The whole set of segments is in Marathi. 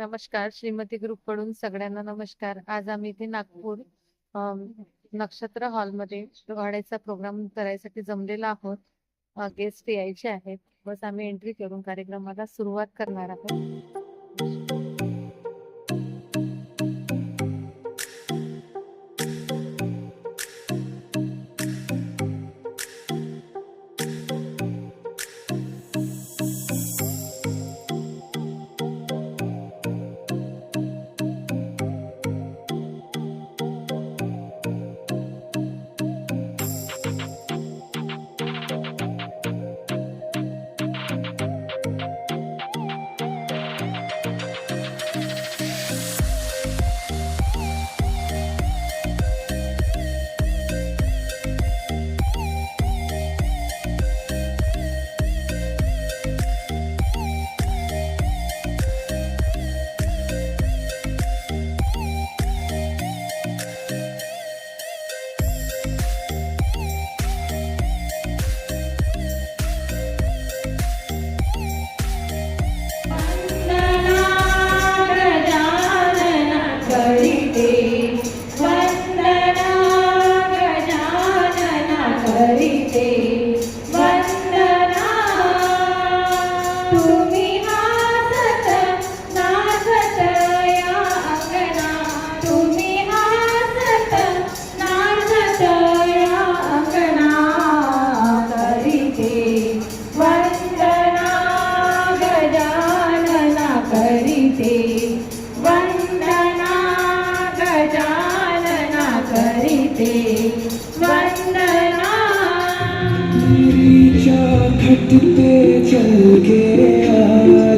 नमस्कार. श्रीमती ग्रुपकडून सगळ्यांना नमस्कार. आज आम्ही इथे नागपूर नक्षत्र हॉलमध्ये दिवाळीचा प्रोग्राम करायसाठी जमलेलो आहोत. गेस्ट यायचे आहेत. बस आम्ही एंट्री करून कार्यक्रमाला सुरुवात करणार आहोत.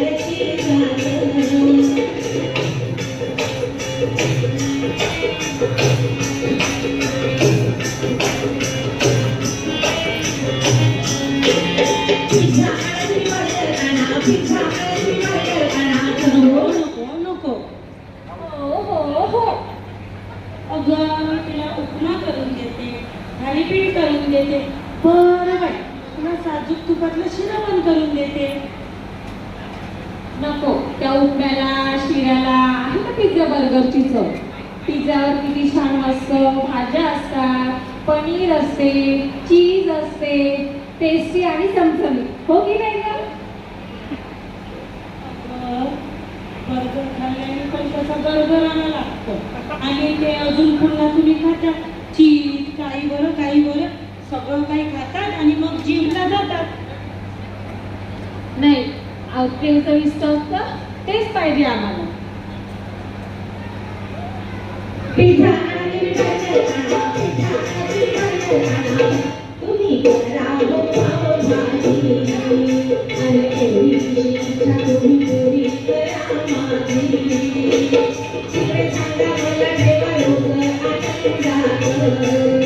Hallelujah. उपम्याला शिऱ्याला आहे ना पिझ्झा बर्गरची चव? पिझ्झावर किती छान मस्त भाज्या असतात पनीर असते चीज असते टेस्टी आणि चमचमीत. हो की नाही गं? बर्गर खाल्ल्याने पण त्याचा गरगराणा लागतो. आणि ते अजून पुन्हा तुम्ही खाता. चीज काही बरं काही बरं सगळं काही खातात आणि मग जिमला जातात. नाही आउटक्रीम चविष्ट असतं तेच पाहिजे आम्हाला Thank you.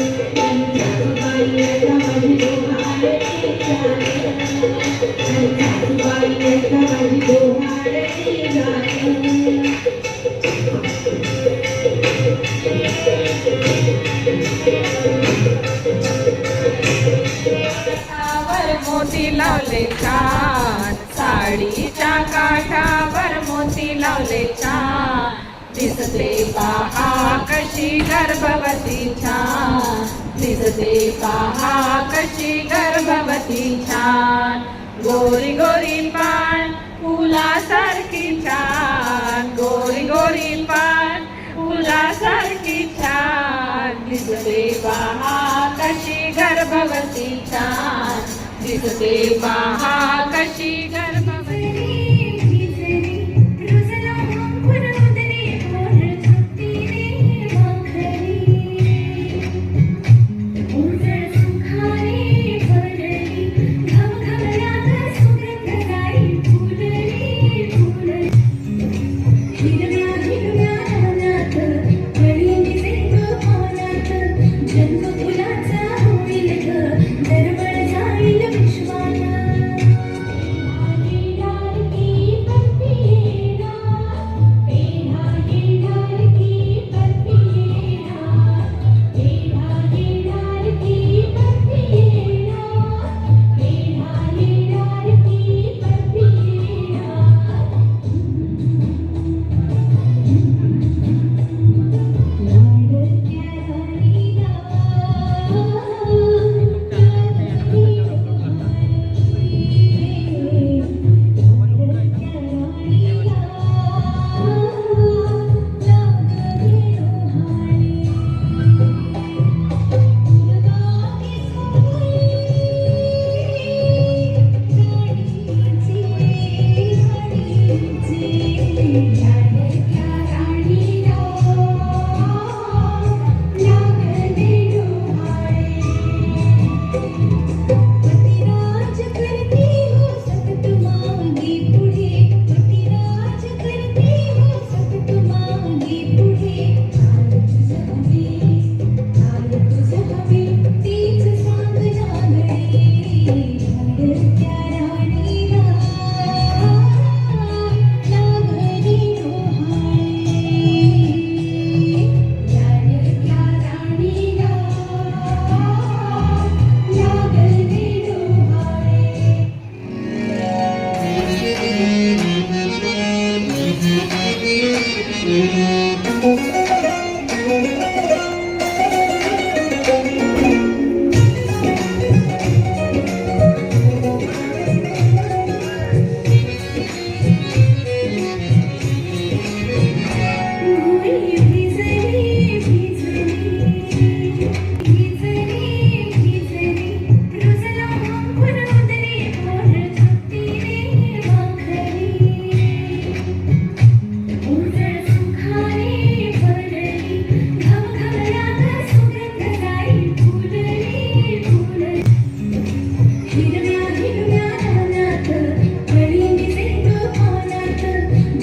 कशी गर्भवती छान दिसते पहा कशी गर्भवती छान गोरी गोरी पान फुलासारखी छान गोरी गोरी पान फुलासारखी छान दिसते पहा कशी गर्भवती छान दिसते पहा कशी गर्भ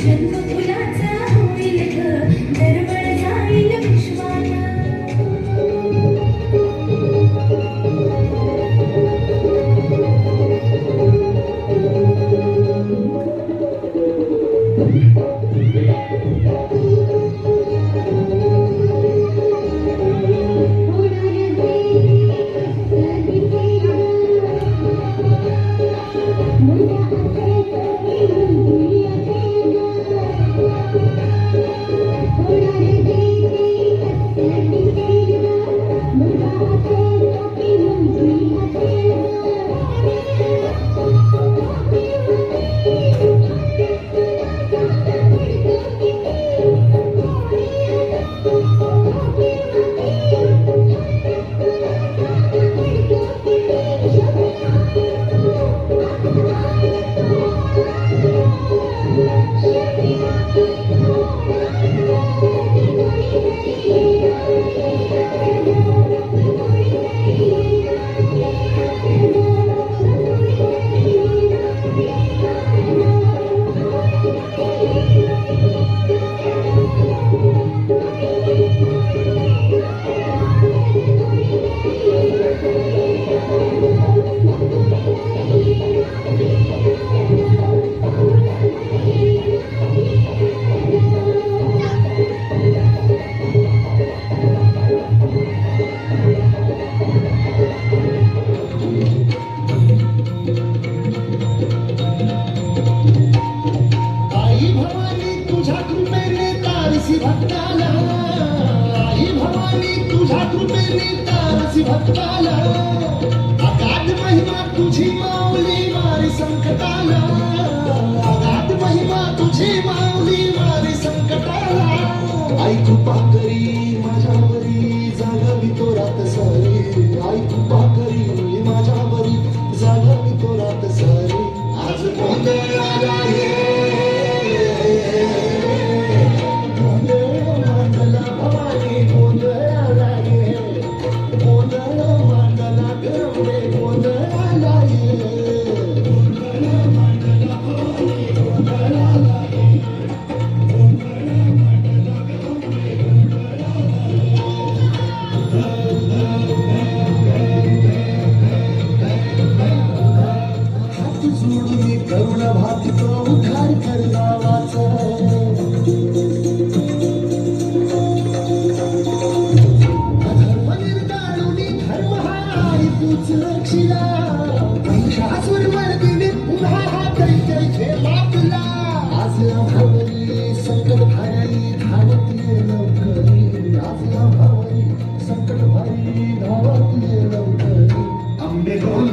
全都 गोंधळ मांडला गरबे गोंधळ